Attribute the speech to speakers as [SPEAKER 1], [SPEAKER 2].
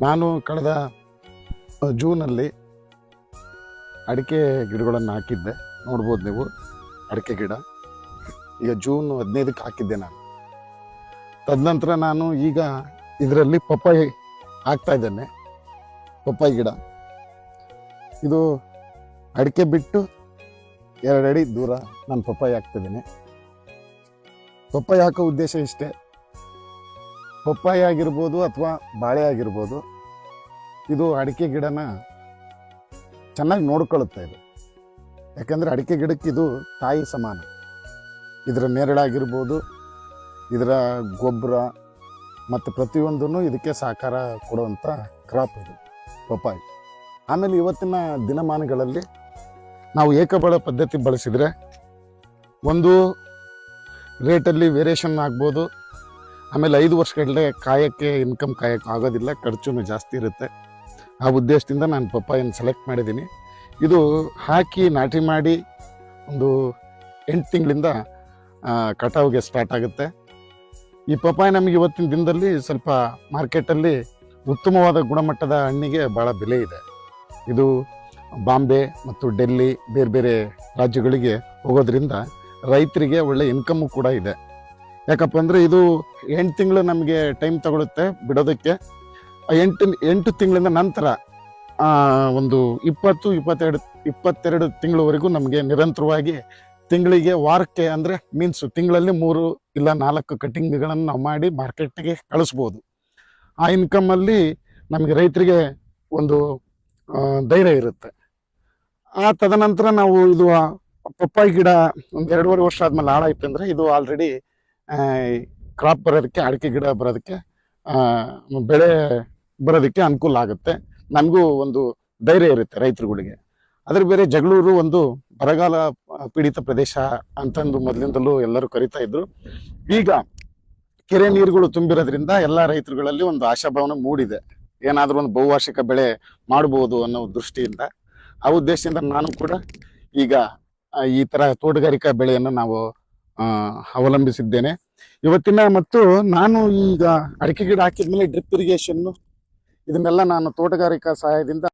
[SPEAKER 1] ನಾನು ಕಳೆದ ಜೂನಲ್ಲಿ ಅಡಿಕೆ ಗಿಡಗಳನ್ನು ಹಾಕಿದ್ದೆ. ನೋಡ್ಬೋದು ನೀವು, ಅಡಿಕೆ ಗಿಡ. ಈಗ ಜೂನ್ ಹದಿನೈದಕ್ಕೆ ಹಾಕಿದ್ದೆ ನಾನು. ತದನಂತರ ನಾನು ಈಗ ಇದರಲ್ಲಿ ಪಪ್ಪಾಯಿ ಹಾಕ್ತಾ ಇದ್ದೇನೆ. ಪಪ್ಪಾಯಿ ಗಿಡ. ಇದು ಅಡಿಕೆ ಬಿಟ್ಟು ಎರಡು ಅಡಿ ದೂರ ನಾನು ಪಪ್ಪಾಯಿ ಹಾಕ್ತಿದ್ದೀನಿ ಪಪ್ಪಾಯಿ ಹಾಕೋ ಉದ್ದೇಶ ಇಷ್ಟೇ. ಪಪ್ಪಾಯಿ ಆಗಿರ್ಬೋದು ಅಥವಾ ಬಾಳೆ ಆಗಿರ್ಬೋದು, ಇದು ಅಡಿಕೆ ಗಿಡನ ಚೆನ್ನಾಗಿ ನೋಡ್ಕೊಳ್ಳುತ್ತೆ ಇದು. ಯಾಕಂದರೆ ಅಡಿಕೆ ಗಿಡಕ್ಕೆ ಇದು ತಾಯಿ ಸಮಾನ. ಇದರ ನೆರಳಾಗಿರ್ಬೋದು, ಇದರ ಗೊಬ್ಬರ ಮತ್ತು ಪ್ರತಿಯೊಂದೂ ಇದಕ್ಕೆ ಸಹಕಾರ ಕೊಡುವಂಥ ಕ್ರಾಪ್ ಇದು, ಪಪ್ಪಾಯಿ. ಆಮೇಲೆ ಇವತ್ತಿನ ದಿನಮಾನಗಳಲ್ಲಿ ನಾವು ಏಕಬಳ ಪದ್ಧತಿ ಬಳಸಿದರೆ ಒಂದು ರೇಟಲ್ಲಿ ವೇರಿಯೇಷನ್ ಆಗ್ಬೋದು ಆಮೇಲೆ ಐದು ವರ್ಷಗಳಲ್ಲೇ ಕಾಯಕ್ಕೆ ಇನ್ಕಮ್ ಕಾಯಕ್ಕೆ ಆಗೋದಿಲ್ಲ ಖರ್ಚು ಜಾಸ್ತಿ ಇರುತ್ತೆ. ಆ ಉದ್ದೇಶದಿಂದ ನಾನು ಪಪ್ಪಾಯನ್ನು ಸೆಲೆಕ್ಟ್ ಮಾಡಿದ್ದೀನಿ. ಇದು ಹಾಕಿ, ನಾಟಿ ಮಾಡಿ ಒಂದು ಎಂಟು ತಿಂಗಳಿಂದ ಕಟಾವಿಗೆ ಸ್ಟಾರ್ಟ್ ಆಗುತ್ತೆ. ಈ ಪಪ್ಪಾಯ ನಮಗೆ ಇವತ್ತಿನ ದಿನದಲ್ಲಿ ಸ್ವಲ್ಪ ಮಾರ್ಕೆಟಲ್ಲಿ ಉತ್ತಮವಾದ ಗುಣಮಟ್ಟದ ಹಣ್ಣಿಗೆ ಭಾಳ ಬೆಲೆ ಇದೆ. ಇದು ಬಾಂಬೆ ಮತ್ತು ಡೆಲ್ಲಿ ಬೇರೆ ಬೇರೆ ರಾಜ್ಯಗಳಿಗೆ ಹೋಗೋದ್ರಿಂದ ರೈತರಿಗೆ ಒಳ್ಳೆ ಇನ್ಕಮ್ಮು ಕೂಡ ಇದೆ. ಯಾಕಪ್ಪ ಅಂದರೆ ಇದು ಎಂಟು ತಿಂಗಳು ನಮಗೆ ಟೈಮ್ ತಗೊಳುತ್ತೆ ಬಿಡೋದಕ್ಕೆ. ಎಂಟು ಎಂಟು ತಿಂಗಳಿಂದ ನಂತರ ಒಂದು ಇಪ್ಪತ್ತು, ಇಪ್ಪತ್ತೆರಡು ಇಪ್ಪತ್ತೆರಡು ತಿಂಗಳವರೆಗೂ ನಮಗೆ ನಿರಂತರವಾಗಿ ತಿಂಗಳಿಗೆ ವಾರಕ್ಕೆ ಅಂದರೆ ಮೀನ್ಸ್ ತಿಂಗಳಲ್ಲಿ ಮೂರು ಇಲ್ಲ ನಾಲ್ಕು ಕಟ್ಟಿಂಗ್ಗಳನ್ನು ನಾವು ಮಾಡಿ ಮಾರ್ಕೆಟ್ಗೆ ಕಳಿಸ್ಬೋದು. ಆ ಇನ್ಕಮಲ್ಲಿ ನಮಗೆ ರೈತರಿಗೆ ಒಂದು ಧೈರ್ಯ ಇರುತ್ತೆ. ಆ ತದನಂತರ ನಾವು ಇದು ಪಪ್ಪಾಯಿ ಗಿಡ ಒಂದು ಎರಡೂವರೆ ವರ್ಷ ಆದಮೇಲೆ ಹಾಳಾಯ್ತು ಅಂದರೆ ಇದು ಆಲ್ರೆಡಿ ಕ್ರಾಪ್ ಬರೋದಕ್ಕೆ, ಅಡಿಕೆ ಗಿಡ ಬರೋದಕ್ಕೆ ಬೆಳೆ ಬರೋದಕ್ಕೆ ಅನುಕೂಲ ಆಗುತ್ತೆ. ನನಗೂ ಒಂದು ಧೈರ್ಯ ಇರುತ್ತೆ ರೈತರುಗಳಿಗೆ. ಅದ್ರ ಬೇರೆ ಜಗಳೂರು ಒಂದು ಬರಗಾಲ ಪೀಡಿತ ಪ್ರದೇಶ ಅಂತಂದು ಮೊದಲಿಂದಲೂ ಎಲ್ಲರೂ ಕರಿತಾ ಇದ್ರು. ಈಗ ಕೆರೆ ನೀರುಗಳು ತುಂಬಿರೋದ್ರಿಂದ ಎಲ್ಲ ರೈತರುಗಳಲ್ಲಿ ಒಂದು ಆಶಾಭಾವನೆ ಮೂಡಿದೆ. ಏನಾದರೂ ಒಂದು ಬಹುವಾರ್ಷಿಕ ಬೆಳೆ ಮಾಡಬಹುದು ಅನ್ನೋ ದೃಷ್ಟಿಯಿಂದ. ಆ ಉದ್ದೇಶದಿಂದ ನಾನು ಕೂಡ ಈಗ ಈ ಥರ ತೋಟಗಾರಿಕಾ ಬೆಳೆಯನ್ನು ನಾವು ಅವಲಂಬಿಸಿದ್ದೇನೆ. ಇವತ್ತಿನ ಮತ್ತು ನಾನು ಈಗ ಅಡಿಕೆ ಗಿಡ ಹಾಕಿದ್ಮೇಲೆ ಡ್ರಿಪ್ ಇರಿಗೇಷನ್ ಇದನ್ನೆಲ್ಲ ನಾನು ತೋಟಗಾರಿಕಾ ಸಹಾಯದಿಂದ